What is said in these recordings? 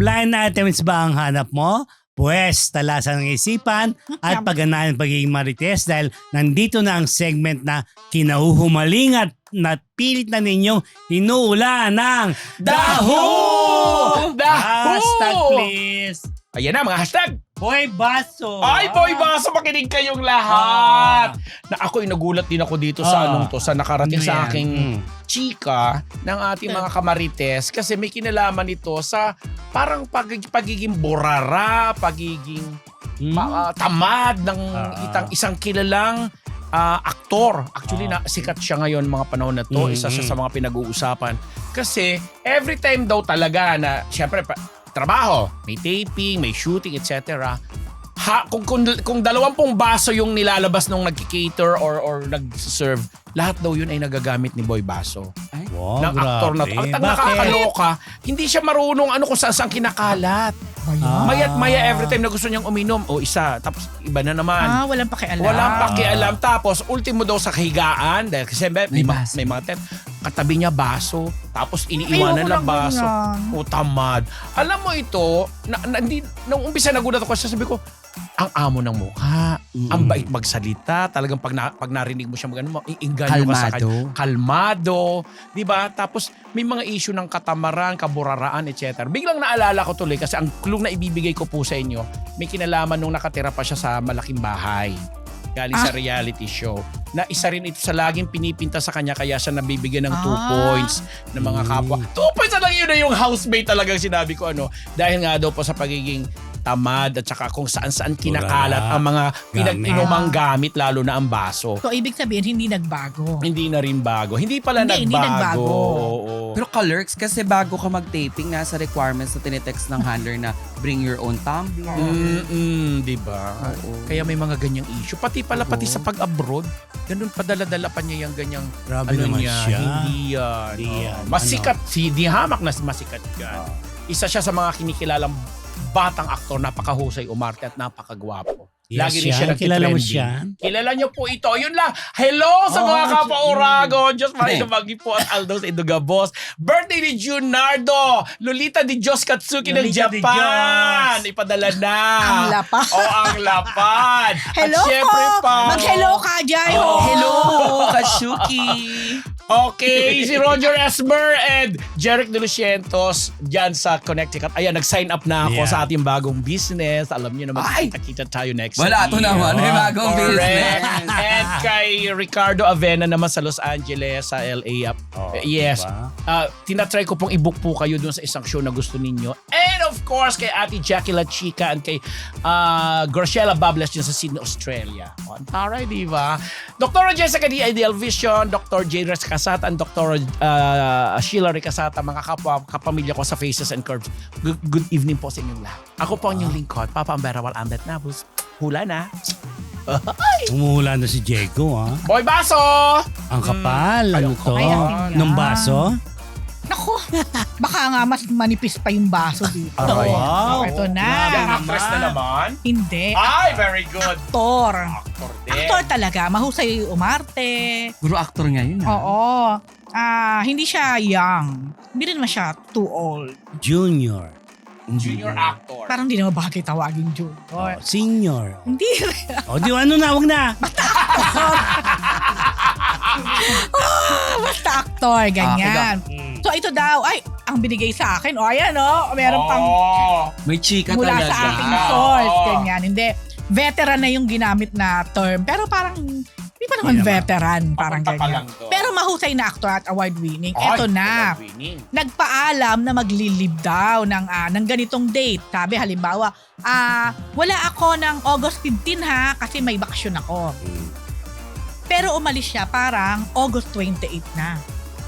Blind items ba ang hanap mo? Pwes, talasan ng isipan at pagganaan ng pagiging marites dahil nandito na ang segment na kinahuhumaling at napilit na ninyong inuulan ng Daho! Daho! Hashtag please. Ayan na, mga hashtag. Boy Baso. Ay, boy, basa makinig kayong lahat. Na ako'y nagulat din ako dito sa Ah. anong to, sa nakarating Ano sa aking Mm. chika ng ating mga kamarites kasi may kinalaman ito sa parang pag- pagiging borara, pagiging Hmm? pa- ah, tamad ng Ah. itang isang kilalang ah, aktor. Actually, na, sikat siya ngayon mga panahon na to. Isa siya mm. sa mga pinag-uusapan. Kasi every time daw talaga na, syempre, pa, trabaho, may taping, may shooting, etc. Ha, kung, kung, kung dalawampung baso yung nilalabas nung nag-cater or, or nag-serve, lahat daw yun ay nagagamit ni Boy Baso Wow, ng aktor na to. Ang nakakaloka, hindi siya marunong ano kung saan saan kinakalat. Ah. Mayat maya every time na gusto niyang uminom, o isa, tapos iba na naman. Ah, walang pakialam. Walang pakialam. Tapos, ultimo daw sa kahigaan, dahil kasi may, may, May may mga tent, katabi niya baso, tapos iniiwanan Ayoko lang ng baso. ganyan. O tamad. Alam mo ito, na, na, hindi, nung umpisa nagulat ako, sabi ko, ang amo ng mukha, Mm. ang bait magsalita, talagang pag, na, pag narinig mo siya magano, iinganyo ka sa kanya. Kalmado. Kalmado, 'di ba? Tapos may mga issue ng katamaran, kaburaraan, etc. Biglang naalala ko tuloy kasi ang clue na ibibigay ko po sa inyo, may kinalaman nung nakatira pa siya sa malaking bahay. Galing sa Ah. reality show. Na isa rin ito sa laging pinipinta sa kanya kaya siya nabibigyan ng two Ah. points ng mga kapwa. Two points na lang yun na yung housemate talagang sinabi ko ano. Dahil nga daw po sa pagiging tamad at saka kung saan-saan kinakalat ang mga Gamit. pinag-inumang gamit lalo na ang baso. So, ibig sabihin, hindi nagbago. Hindi na rin bago. Hindi pala Hindi, nagbago. hindi nagbago. Oo. Pero ka-lurks, kasi bago ka mag-taping, nasa requirements na tinetext ng handler na bring your own tumbler. Mm-mm, di ba? Oo. Kaya may mga ganyang issue. Pati pala, Oo. pati sa pag-abroad, ganun padala-dala pa niya yung ganyang Grabe ano naman niya. siya. Hindi yan. Hindi yan. Masikat. Si Di Hamak na masikat yan. Isa siya sa mga kinikilalang batang aktor, napakahusay umarte at napakagwapo. Yes, Lagi rin siya. Kilala mo siya? Kilala niyo po ito. Yun lang. Hello sa Oh, mga siya- kapwa-Uragon. Diyos Hey. Maria Dumagi po at Aldos Eduga Boss. Birthday ni Junardo. Lolita di Diyos Katsuki ng Lolita di Japan. Diyos. Ipadala na. Ang lapad. O ang lapad. Hello at syempre po! pa. Mag-hello ka dyan! Oh, Hello, Kashuki! Okay, si Roger Esmer and Jeric De Lucientos dyan sa Connecticut. Ayan, nag-sign up na ako Yeah. sa ating bagong business. Alam niyo naman, Ay! kita-kita tayo next Wala, ito year. naman. May bagong Correct. business. And kay Ricardo Avena naman sa Los Angeles, sa LA. Uh, Oh, yes. diba? Uh, tinatry ko pong i-book po kayo dun sa isang show na gusto ninyo. And of course, kay Ate Jackie La Chica and kay uh, Graciela Bables dyan sa Sydney, Australia. O, ang taray, di ba? Dr. Jessica D. Ideal Vision, Dr. J. Res Casata, and Dr. Uh, Sheila Ricasata, mga kapwa, kapamilya ko sa Faces and Curves. Good, good evening po sa inyong lahat. Ako po ang inyong lingkod, Papa Amberawal Ambet Nabus. Hula na. Umuhula na si Diego, ha? Boy Baso! Ang kapal. Ano to? Nung baso? Naku, baka nga mas manipis pa yung baso dito. Aray. Wow. Ito na. Yung actress na naman. Hindi. Ay, very good. Aktor. Actor din. Aktor talaga. Mahusay umarte. Guru actor ngayon. ah. Oo. Ah, hindi siya young. Hindi rin naman siya too old. Junior. Junior actor. Parang hindi naman bagay tawagin Oh, junior. senior. Hindi rin. O, di ano na, wag na. Basta aktor, ganyan. Mm. So ito daw, ay, ang binigay sa akin, o ayan o, meron pang Oh. May chika mula talaga. sa ating Ah, source, oo. ganyan. Hindi, veteran na yung ginamit na term. Pero parang, hindi pa naman Hindi naman. veteran, parang Papunta pa ganyan. lang to. Pero mahusay na actor at award winning. Ay, Ito na. award-winning. Nagpaalam na maglilib daw ng, ah, ng ganitong date. Sabi halimbawa, ah, wala ako ng August 15 ha, kasi may bakasyon ako. Pero umalis siya parang August 28 na.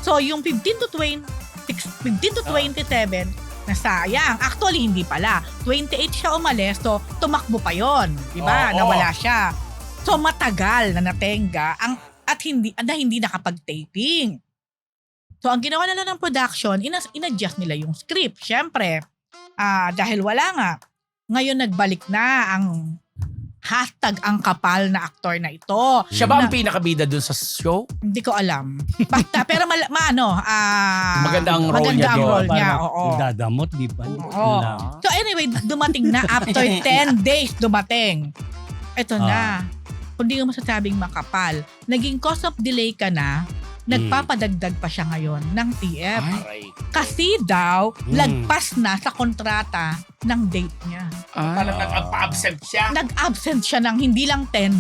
So yung 15 to 20, 15 to Ah. 27, nasayang. Actually, hindi pala. 28 siya umalis, so tumakbo pa yon, di ba? Oo. Nawala siya. So matagal na natenga ang at hindi na hindi nakapag-taping. So ang ginawa nila ng production, inas, in-adjust nila yung script. Syempre, ah dahil wala nga, ngayon nagbalik na ang Hashtag ang kapal na aktor na ito. Siya ba ang Na- pinakabida dun sa show? Hindi ko alam. Basta, pero mal, maano, ah, Maganda ang role maganda niya ang doon. role niya, Parang oo. Dadamot, di ba? Oo. So anyway, dumating na after 10 days dumating. Ito na. Kung di ka masasabing makapal, naging cause of delay ka na, nagpapadagdag pa siya ngayon ng TF. Aray. Kasi daw, Hmm. lagpas na sa kontrata ng date niya. Ay. Parang nag-absent siya. Nag-absent siya ng hindi lang 10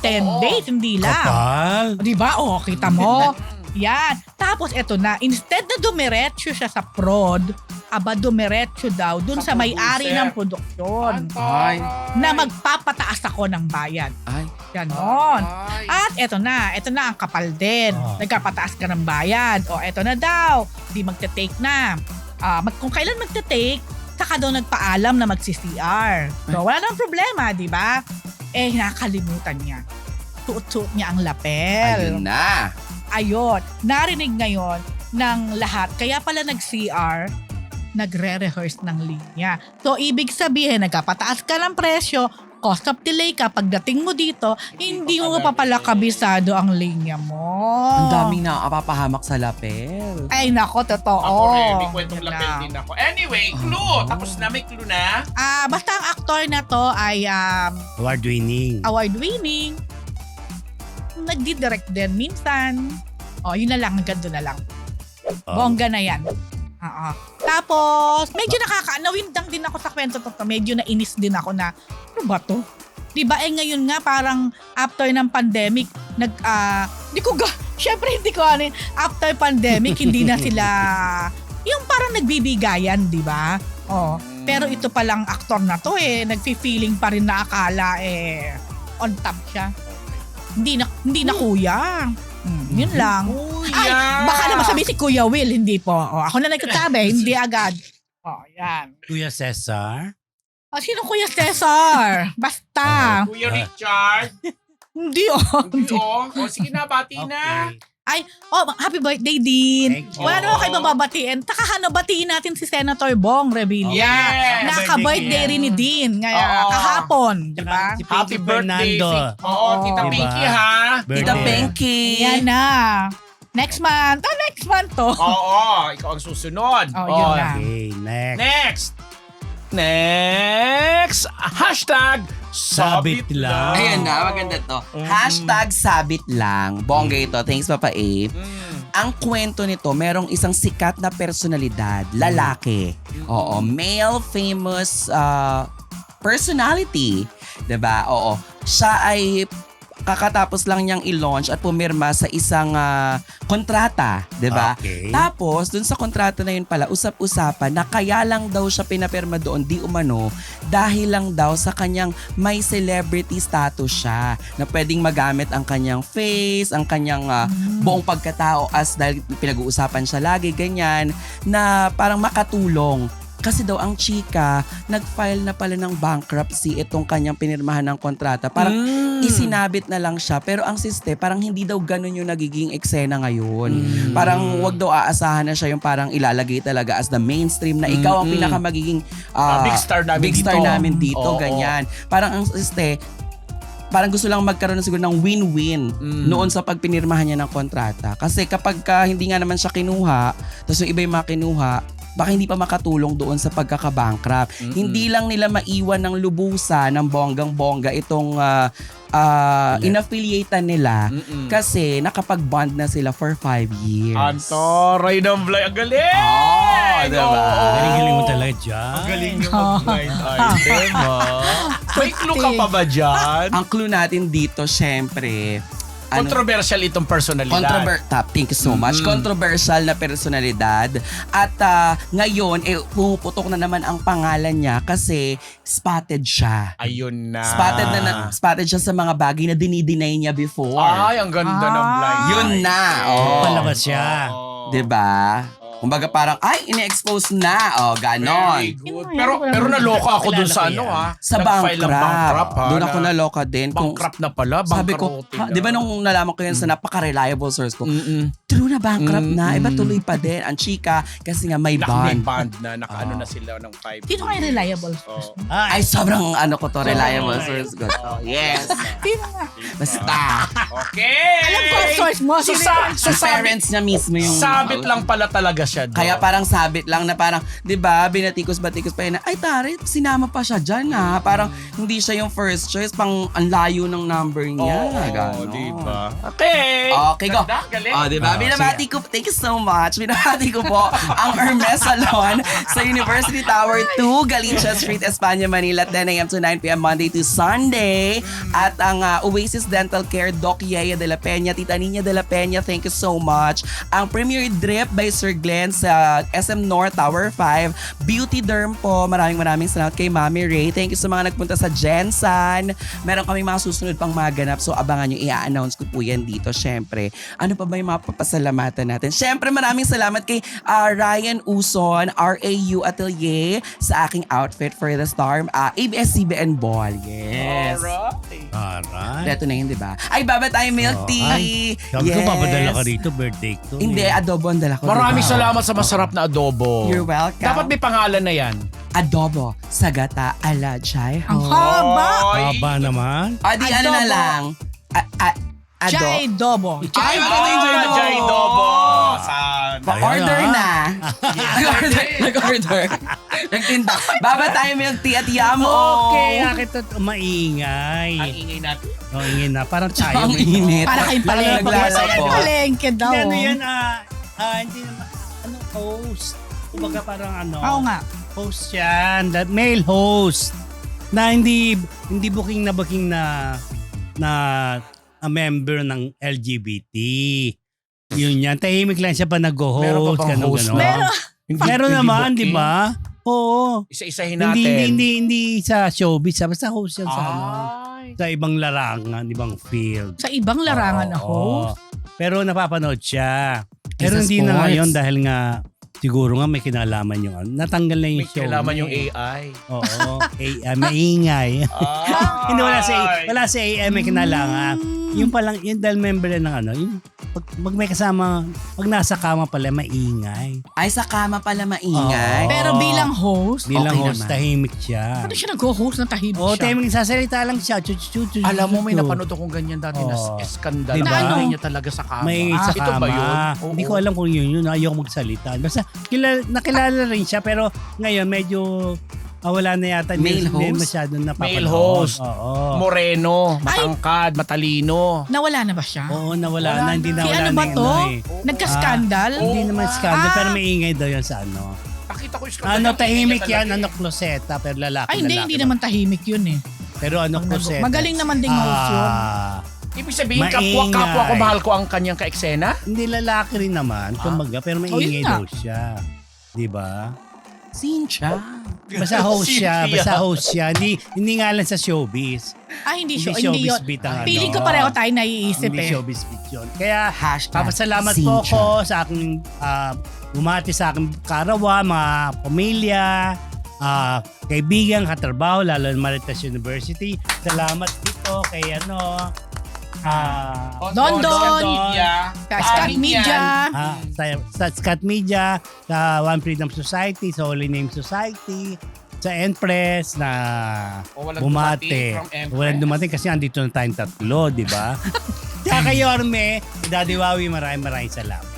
10 Oo. days, hindi lang. Kapal. Di ba? O, kita mo. Yan. Tapos eto na, instead na dumiretso siya sa prod, aba dumiretso daw dun sa, Sa may-ari producer. ng produksyon Ay. na magpapataas ako ng bayad. Ay. Ganon. At eto na, eto na ang kapal din. Ah. Nagkapataas ka ng bayad. O eto na daw, di magte-take na. Ah, mag, kung kailan magte-take, saka daw nagpaalam na magsi-CR. So wala nang problema, di ba? Eh, nakalimutan niya. Suot-suot niya ang lapel. Ayun na. Ayun, narinig ngayon ng lahat. Kaya pala nag-CR, nagre-rehearse ng linya. So, ibig sabihin, nagkapataas ka ng presyo, cost of delay ka, pagdating mo dito, hindi mo pa pala kabisado ang linya mo. Ang daming nakakapapahamak sa lapel. Ay, nako, totoo. Ako rin, may kwentong Yun lapel lang. din ako. Anyway, clue. Tapos na, may clue na. Ah, basta ang aktor na to ay um, Award winning. award-winning. Nagdi-direct din minsan. O, yun na lang, hanggang doon na lang. Oh. Bongga na yan. Oo. Tapos, medyo nakaka... Nawindang din ako sa kwento to. Medyo nainis din ako na, ano ba to? Di ba eh ngayon nga parang after ng pandemic, nag, ah, di ko ga, syempre hindi ko ano, after pandemic, hindi na sila, yung parang nagbibigayan, di ba? Oh. Pero ito palang aktor na to eh, nagfi-feeling pa rin na akala eh, on top siya. Hindi na, hindi na kuya. Hmm, yun lang. Ay, baka naman sabi si Kuya Will, hindi po. O, ako na nagsasabi, hindi agad. O, yan. Kuya Cesar. O, sino Kuya Cesar? Basta. Kuya Richard. Hindi oh. Hindi, oh. O, sige na, bati na. Okay. Oh, happy birthday din. Thank you. Wala naman kayo mababatiin. Takahano, batiin natin si Senator Bong Revilla. Yes! Naka-birthday rin ni Dean. Ngayon, Oo. kahapon. Di ba? Si Happy Pinky birthday. Fernando. Fik- Oo, Tita Oo. Pinky Diba? ha. Tita Birthday. Pinky. Yan na. Next month. Oh, next month to. Oo, ikaw ang susunod. Oh, yun na. Okay, next. Next. Next. Hashtag Sabit lang. Ayan na, maganda to. Mm. Hashtag sabit lang. Bongga ito. Thanks, Papa A. Mm. Ang kwento nito, merong isang sikat na personalidad, lalaki. Oo, male famous uh, personality. 'Di ba? Oo. Siya ay kakatapos lang niyang i-launch at pumirma sa isang ah, kontrata, 'di ba? Okay. Tapos, dun sa kontrata na yun pala, usap-usapan na kaya lang daw siya pinapirma doon, di umano, dahil lang daw sa kanyang may celebrity status siya na pwedeng magamit ang kanyang face, ang kanyang ah, buong pagkatao as dahil pinag-uusapan siya lagi, ganyan, na parang makatulong. Kasi daw ang chika, nag-file na pala ng bankruptcy itong kanyang pinirmahan ng kontrata. Parang Mm. isinabit na lang siya. Pero ang siste, parang hindi daw ganun yung nagiging eksena ngayon. Mm. Parang wag daw aasahan na siya yung parang ilalagay talaga as the mainstream na ikaw ang Mm-mm. pinaka magiging Ah, ah, big star namin big dito. star namin dito, Oo. ganyan. Parang ang siste, parang gusto lang magkaroon na siguro ng win-win Mm. noon sa pagpinirmahan niya ng kontrata. Kasi kapag ka hindi nga naman siya kinuha, tapos yung iba yung mga kinuha, baka hindi pa makatulong doon sa pagkakabankrupt. Mm-mm. Hindi lang nila maiwan ng lubusan ng bonggang-bongga itong uh, uh, Let- inaffiliatan nila Mm-mm. kasi nakapag-bond na sila for five years. Antoray ng blind. Ang galing! Oh, diba? Oo. Galing-galing mo talaga dyan. Ang galing yung mag-blind item, ha? May clue ka pa ba dyan? Ang clue natin dito, syempre, ano, Controversial itong personalidad. Controver- top, thank you so much. Mm-mm. Controversial na personalidad. At ah, ngayon, eh, pumuputok na naman ang pangalan niya kasi spotted siya. Ayun na. Spotted na, na spotted siya sa mga bagay na dinideny niya before. Ay, ang ganda ng Ah. blind. Yun na. Oh. Palabas siya. 'Di ba? Kumbaga parang, ay, ini-expose na. O, ganon. Very good. Pero pero naloka ako dun sa ano ha. Sa Nag-file ng bankrupt. ha, Doon ako na- naloka din. Kung, Bankrupt na pala. sabi ko, Bankrupt ha, di ba nung nalaman ko yun sa napaka-reliable source ko, Mm-mm. true na bankrupt na. Iba tuloy pa din. Ang chika, kasi nga may Naka may bond. bond na. Naka-ano Ah. na sila ng 5 Sino kayo reliable? Oh. Ay, Ay, sobrang ano ko to, reliable Sobrang source ko to. Yes. Sino nga? Basta. Okay! Alam ko ang source mo. Sa, parents niya mismo yung... sabit lang pala talaga siya doon. Kaya parang sabit lang na parang, di ba, binatikos-batikos pa yun na, ay tari, sinama pa siya dyan ha. Parang hindi siya yung first choice, pang ang layo ng number niya. Oo, Ganon. diba? Okay. Okay, go. Ganda, galing. Oh, di ba? Ah, Binabati ko, thank you so much. Binabati ko po ang Hermes Salon sa University Tower 2, Galicia Street, Espanya, Manila, 10 a.m. to 9 p.m. Monday to Sunday. At ang ah, Oasis Dental Care, Doc Yaya de la Peña, Tita Nina de la Peña, thank you so much. Ang Premier Drip by Sir Glenn sa SM North Tower 5. Beauty Derm po, maraming maraming salamat kay Mami Ray. Thank you sa mga nagpunta sa Jensan. Meron kami mga susunod pang maganap, so abangan nyo, i-announce ko po yan dito, syempre. Ano pa ba yung mga papasalamatan natin? Syempre, maraming salamat kay ah, Ryan Uson, RAU Atelier, sa aking outfit for the Star, ah, ABS-CBN Ball. Yes. Alright. Alright. Ito na yun, di ba? Ay, baba tayo milk Oh, tea. ay, Sabi ko, papadala ka rito, birthday ko. Hindi, adobo ang dala ko. Maraming di ba? Salamat sa masarap na adobo. You're welcome. Dapat may pangalan na yan. Adobo, sagata, ala, chay. Ang haba. Haba naman. Ah, di ano na Adobo. lang. A, a, ado. Jai Dobo. Ay, maganda yung Jai Dobo. Jai Dobo. Saan? Pa-order Ayun, na. Nag-order. Nag-order. Nagtinda. Baba tayo tea at yamo. Okay, akit at maingay. Ang ingay natin. Oh, ingay na. Parang tayo. Ang init. Para kayong palengke. Naglalabo. Palengke daw. Hindi, ano yan, ah, ah, hindi naman, ano, host. Kumbaga parang ano, Oo nga. host yan, that male host na hindi hindi booking na booking na na a member ng LGBT. Yun yan. Tahimik lang siya pa Meron nag-host. pa bang ganun, host ganun. na? Meron. Hindi- Meron hindi naman, di ba? Oo. Isa-isahin Hindi, natin. hindi, hindi, hindi sa showbiz. ah. Basta host yan sa, ano, sa ibang larangan, ibang field. Sa ibang larangan na Oo. host. Pero napapanood siya. Pero hindi na sports. ngayon dahil nga siguro nga may kinalaman yung ano. Natanggal na yung May show. kailaman niya yung. AI. Oo. AI, maingay. Ah. Hindi wala sa wala sa AI may kinalaman. Yung palang yung dahil member na ng ano, yung pag, pag may kasama, pag nasa kama pala maingay. Ay, sa kama pala maingay. Oo. Pero bilang host, Bilang Okay host, naman. tahimik siya. ano siya nag-host ng tahimik Oo, siya? tahimik sasalita lang siya. Chu, chu, chu, chu, Alam mo, may chu. napanood akong ganyan dati na Oo. skandal. Diba? Na Ano? niya talaga sa kama. May Ah, sa ito kama. ba yun? Oo. Hindi ko alam kung yun yun. Ayaw magsalita. Basta kilala, nakilala rin siya pero ngayon medyo ah, wala na yata. Hindi- Male Hindi host? masyadong napapanood. Male host. Oo. Moreno, matangkad, matalino. Nawala na ba siya? Oo, nawala Wala na. Hindi na. na Si wala ano na ba to? ano eh. Nagka-scandal? Oo. Hindi naman scandal Ah. pero may ingay daw yan sa ano. Nakita ko yung skandal. Ano, tahimik yan. Ano, kloseta. Pero lalaki. Ay, hindi, lalaki hindi ba? naman tahimik yun eh. Pero ano, kloseta. Magaling naman ding host yun. Ah, Ibig sabihin, Maingay. kapwa, kapwa ko mahal ko ang kanyang ka-eksena? hindi lalaki rin naman. Ah. Kumbaga, pero may Oh, yun ingay nga. daw siya. Di ba? Sincha. Basta host siya. Cynthia. Basta host siya. Hindi, hindi nga lang sa showbiz. Ah, hindi, Hindi. Hindi showbiz yun. beat ang ano. Feeling ko pareho tayo naiisip Hindi eh. showbiz beat yun. Kaya, Hashtag papasalamat po Sincha. ako sa aking ah, bumati sa aking karawa, mga pamilya, ah, kaibigan, katrabaho, lalo na Maritas University. Salamat dito kay ano, ah, Don Don. Media. Sa Scott Amin Media. ah, sa, sa Scott Media, sa One Freedom Society, sa Holy Name Society, sa Empress na O, walang bumate. dumating from Empress. Walang dumating kasi andito na tayong tatlo, di ba? Tsaka kay Yorme, Daddy Wawi, maraming maraming salamat.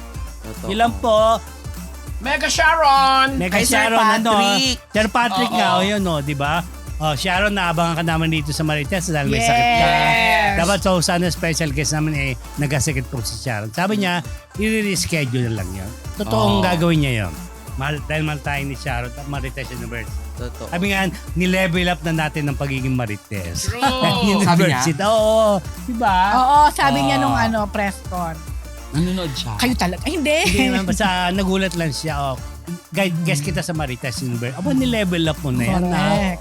Totoo. Lang po. Mega Sharon! Mega Kay Sir Sharon, ano? Patrick. Sir Patrick Oo. nga, o yun, no, di ba? Oh, Sharon, naabangan ka naman dito sa Marites dahil may Yes. sakit ka. Dapat so sana special guest naman eh, nagkasakit po si Sharon. Sabi niya, i-reschedule na lang yun. Totoong Oo. gagawin niya yun. Mahal, dahil mahal tayo ni Sharon at Marites University. Totoo. Sabi nga, nilevel up na natin ng pagiging Marites. True! Sabi niya? Oo, di ba? Oo, sabi niya Ah. nung ano, press con. Nanonood siya. Kayo talaga. Ay, hindi. Hindi naman, basta nagulat lang siya. Oh, guide, guest kita sa Marites University. Aba, nilevel up mo na yan. ah.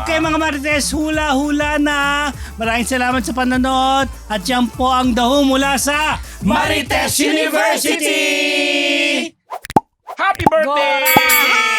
Okay mga Marites, hula-hula na. Maraming salamat sa panonood. At yan po ang daho mula sa Marites University! Happy birthday! Gora!